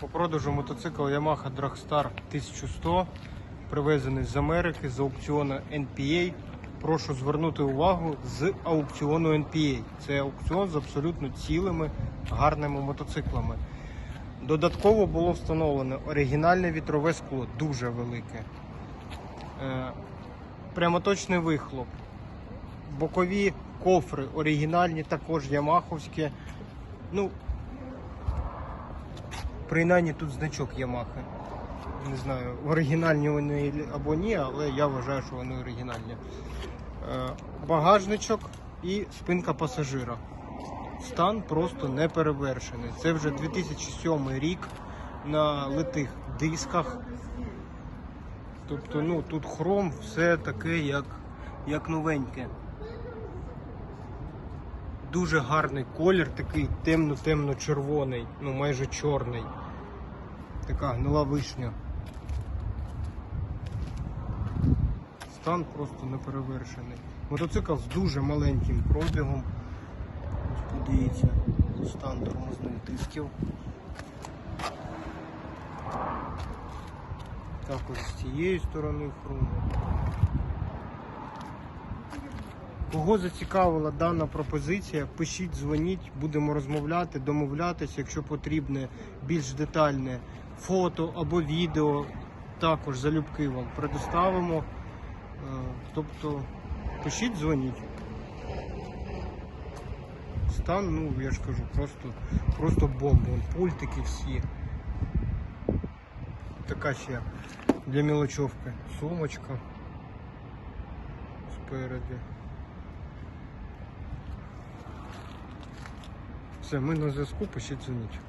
По продажу мотоцикл Yamaha Dragstar 1100, привезений з Америки з аукціону NPA. Прошу звернути увагу з аукціону NPA. Це аукціон з абсолютно цілими гарними мотоциклами. Додатково було встановлено оригінальне вітрове скло, дуже велике. Е, Прямоточний вихлоп. Бокові кофри оригінальні, також ямаховські. Ну, принаймні тут значок Ямахи. Не знаю, оригінальні вони або ні, але я вважаю, що вони оригінальні. Е, Багажничок і спинка пасажира. Стан просто не перевершений. Це вже 2007 рік на литих дисках. Тобто, ну тут хром, все таке, як, як новеньке. Дуже гарний колір, такий темно-темно-червоний, ну майже чорний. Така гнила вишня. Стан просто неперевершений. Мотоцикл з дуже маленьким пробігом. Ось подивіться, стан тормозних дисків. Також з цієї сторони хрому. Кого зацікавила дана пропозиція, пишіть, дзвоніть, будемо розмовляти, домовлятися, якщо потрібне більш детальне фото або відео, також залюбки вам предоставимо. Е, Тобто пишіть, дзвоніть. Стан, ну я ж кажу, просто, просто бомба. Пультики всі. Така ще для мілочовки. Сумочка спереді. Все, ми на зв'язку, пишіть дзвоніть.